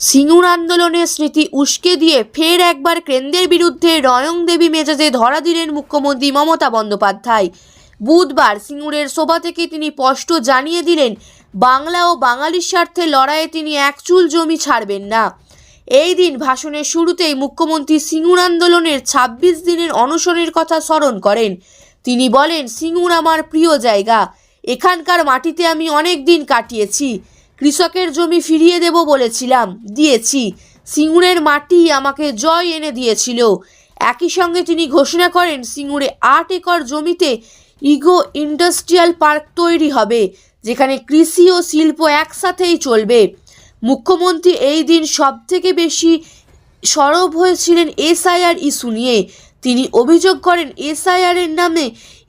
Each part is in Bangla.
সিঙ্গুর আন্দোলনের স্মৃতি উস্কে দিয়ে ফের একবার কেন্দ্রের বিরুদ্ধে রয়ং দেবী মেজাজে ধরা দিলেন মুখ্যমন্ত্রী মমতা বন্দ্যোপাধ্যায়। বুধবার সিঙ্গুরের সভা থেকে তিনি স্পষ্ট জানিয়ে দিলেন, বাংলা ও বাঙালির স্বার্থে লড়াইয়ে তিনি এক চুল জমি ছাড়বেন না। এই দিন ভাষণের শুরুতেই মুখ্যমন্ত্রী সিঙ্গুর আন্দোলনের ২৬ দিনের অনশনের কথা স্মরণ করেন। তিনি বলেন, সিঙ্গুর আমার প্রিয় জায়গা। এখানকার মাটিতে আমি অনেক দিন কাটিয়েছি। কৃষকের জমি ফিরিয়ে দেব বলেছিলাম, দিয়েছি। সিঙ্গুরের মাটি আমাকে জয় এনে দিয়েছিল। একই সঙ্গে তিনি ঘোষণা করেন, সিঙ্গুরে আট একর জমিতে ইগো ইন্ডাস্ট্রিয়াল পার্ক তৈরি হবে, যেখানে কৃষি ও শিল্প একসাথেই চলবে। মুখ্যমন্ত্রী এই দিন সবথেকে বেশি সরব হয়েছিলেন এসআইআর ইস্যু নিয়ে। তিনি অভিযোগ করেন, এসআইআর এর নামে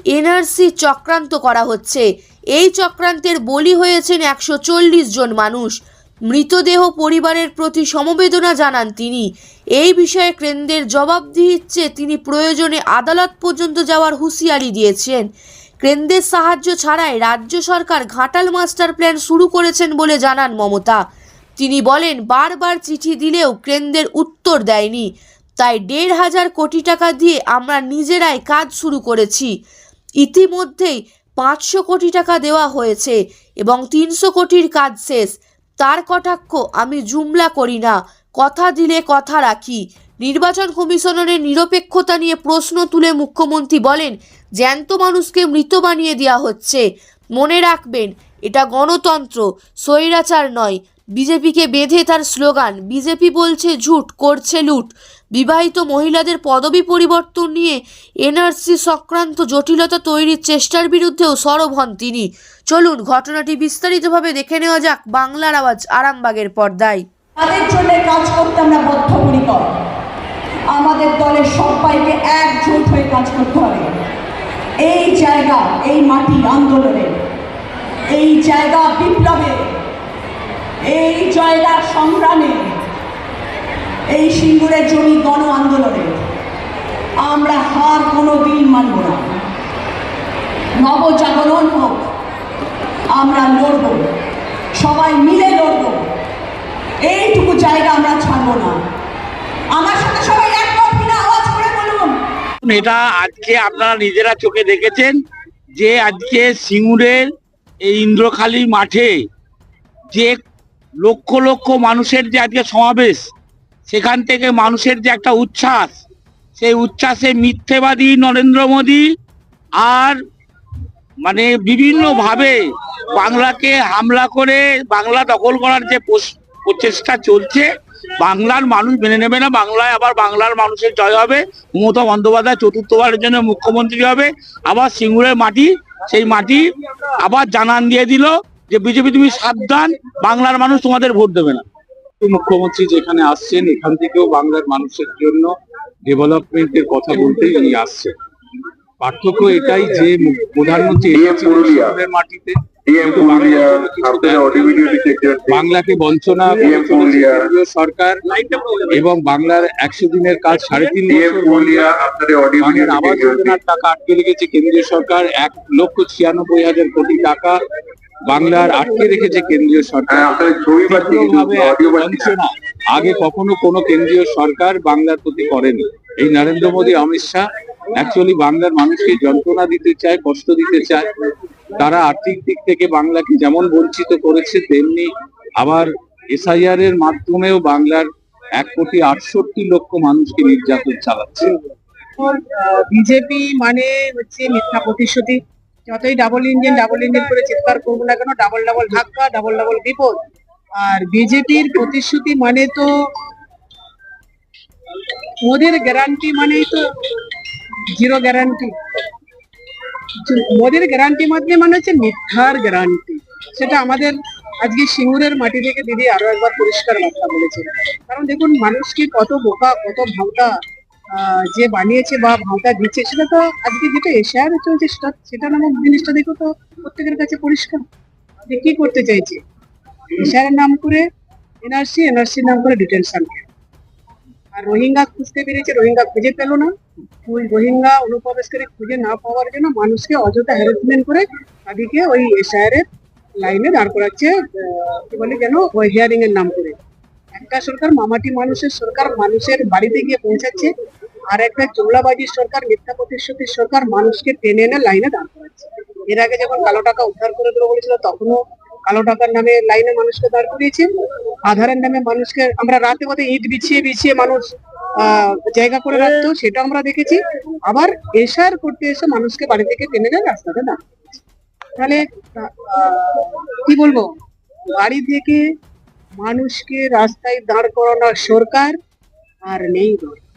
এনআরসি চক্রান্ত করা হচ্ছে। এই চক্রান্তের বলি হয়েছেন একশো চল্লিশ জন মানুষ। মৃতদেহ পরিবারের প্রতি সমবেদনা জানান তিনি। এই বিষয়ে কেন্দ্রের জবাবদিহির চেয়ে তিনি প্রয়োজনে আদালত পর্যন্ত যাওয়ার হুঁশিয়ারি দিয়েছেন। কেন্দ্রের সাহায্য ছাড়াই রাজ্য সরকার ঘাটাল মাস্টার প্ল্যান শুরু করেছেন বলে জানান মমতা। তিনি বলেন, বারবার চিঠি দিলেও কেন্দ্রের উত্তর দেয়নি। তাই দেড় হাজার কোটি টাকা দিয়ে আমরা নিজেরাই কাজ শুরু করেছি। ইতিমধ্যেই পাঁচশো কোটি টাকা দেওয়া হয়েছে এবং তিনশো কোটির কাজ শেষ। তার কটাক্ষ আমি জুমলা করি না। কথা দিলে কথা রাখি। নির্বাচন কমিশনারের নিরপেক্ষতা নিয়ে প্রশ্ন তুলে মুখ্যমন্ত্রী বলেন, জ্যান্ত মানুষকে মৃত বানিয়ে দেওয়া হচ্ছে। মনে রাখবেন, এটা গণতন্ত্র, স্বৈরাচার নয়। বিজেপিকে বেঁধে তার স্লোগান, বিজেপি বলছে ঝুট, করছে লুট। বিবাহিত মহিলাদের পদবি পরিবর্তন নিয়ে এনআরসি সংক্রান্ত জটিলতা তৈরির চেষ্টার বিরুদ্ধেও সরব হন তিনি। চলুন, ঘটনাটি বিস্তারিতভাবে দেখে নেওয়া যাক বাংলার আওয়াজ আরামবাগের পর্দায়। তাদের জন্য কাজ করতে আমরা বদ্ধপরিকর। আমাদের দলের সবাইকে একজোট হয়ে কাজ করতে হবে। এই জায়গা, এই মাটি আন্দোলনে এই জায়গা বিপ্লবে এই জায়গার সংগ্রামে, এই সিঙ্গুরের জমি গণ আন্দোলনে, আমরা হার কোনো দিন মানব না। নবজাগরণ হোক, আমরা লড়ব, সবাই মিলে লড়ব। এইটুকু জায়গা আমরা ছাড়বো না। আমার সাথে সবাই আওয়াজ করে বলুন। এটা আজকে আপনারা নিজেরা চোখে দেখেছেন যে আজকে সিঙ্গুরের এই ইন্দ্রখালী মাঠে যে লক্ষ লক্ষ মানুষের যে আজকে সমাবেশ, সেখান থেকে মানুষের যে একটা উচ্ছ্বাস, সেই উচ্ছ্বাসে মিথ্যেবাদী নরেন্দ্র মোদী আর মানে বিভিন্নভাবে বাংলাকে হামলা করে বাংলা দখল করার যে প্রচেষ্টা চলছে, বাংলার মানুষ মেনে নেবে না। বাংলায় আবার বাংলার মানুষের জয় হবে। মমতা বন্দ্যোপাধ্যায় চতুর্থবারের জন্য মুখ্যমন্ত্রী হবে। আবার সিঙ্গুরের মাটি, সেই মাটি আবার জানান দিয়ে দিল। যে বিজেপি তুমি সাবধান বাংলার মানুষ তোমাদের ভোট দেবে না। মুখ্যমন্ত্রী যেখানে আসছেন এখান থেকেও বাংলার মানুষের জন্য ডেভেলপমেন্টের কথা বলতেই উনি আসছেন। পার্থক্য এটাই যে প্রধানমন্ত্রী মাটিতে। বাংলাকে বঞ্চনা সরকার এবং বাংলার একশো দিনের কাজ সাড়ে তিন বাংলার আবাস যোজনার টাকা আটকে রেখেছে কেন্দ্রীয় সরকার। এক লক্ষ ছিয়ানব্বই হাজার কোটি টাকা বাংলার আটকে রেখেছে কেন্দ্রীয় সরকার। বঞ্চনা। আগে কখনো কোনো কেন্দ্রীয় সরকার বাংলার প্রতি করেনি। এই নরেন্দ্র মোদী অমিত শাহ অ্যাকচুয়ালি বাংলার মানুষকে যন্ত্রণা দিতে চায় কষ্ট দিতে চায়। তারা আর্থিক দিক থেকে বাংলাকে যেমন বঞ্চিত করেছে তেমনি আবার এসআইআর এর মাধ্যমেও বাংলার এক কোটি আটষট্টি লক্ষ মানুষকে নির্যাতন চালাচ্ছে। বিজেপি মানে হচ্ছে মিথ্যা প্রতিশ্রুতি। যতই ডাবল ইঞ্জিন ডাবল ইঞ্জিন করে চিৎকার করব না কেন ডাবল ডাবল ধাক্কা ডাবল ডাবল বিপদ। আর বিজেপির প্রতিশ্রুতি মানে তো মোদের গ্যারান্টি মানেই তো জিরো গ্যারান্টি মোদের গ্যারান্টি মধ্যে মানে হচ্ছে মিথ্যার গ্যারান্টি সেটা আমাদের আজকে সিঙ্গুরের মাটি থেকে দিদি আরও একবার পরিষ্কার বার্তা বলেছেন। কারণ দেখুন মানুষকে কত বোকা কত আহ, যে বানিয়েছে বা ভাওতা দিচ্ছে, সেটা তো আজকে যেটা এশিয়ার চলছে, সেটা সেটা নামক জিনিসটা দেখো তো প্রত্যেকের কাছে পরিষ্কার। যে কি করতে চাইছে? এশিয়ার নাম করে এনআরসি এনআরসির নাম করে ডিটেনশন আর রোহিঙ্গা খুঁজতে পেরেছে, রোহিঙ্গা খুঁজে পেল না। ওই রোহিঙ্গা অনুপ্রবেশকারী খুঁজে না পাওয়ার জন্য মানুষকে অযথা হ্যারাসমেন্ট করে তাদেরকে ওই এশিয়ারের লাইনে দাঁড় করাচ্ছে কি বলে যেন, ওই হিয়ারিং এর নাম করে। একটা সরকার, মামাটি মানুষের সরকার, মানুষের বাড়িতে গিয়ে পৌঁছাচ্ছে। আর একটা জোলাবাজির সরকার, মিথ্যা প্রতিশ্রুতির সরকার মানুষকে টেনে এনে লাইনে দাঁড় করাচ্ছে। এর আগে যখন কালো টাকা উদ্ধার করে দেবো বলেছিল, তখনও কালো টাকার নামে লাইনে মানুষকে দাঁড় করিয়েছে। আধারের নামে মানুষকে, আমরা রাতে পথে ইট বিছিয়ে বিছিয়ে মানুষ জায়গা করে রাখতো, সেটা আমরা দেখেছি। আবার এসার করতে এসে মানুষকে বাড়ি থেকে টেনে নেয় রাস্তাতে দাঁড় তাহলে কি বলব? বাড়ি থেকে মানুষকে রাস্তায় দাঁড় করানোর সরকার আর নেই দরকার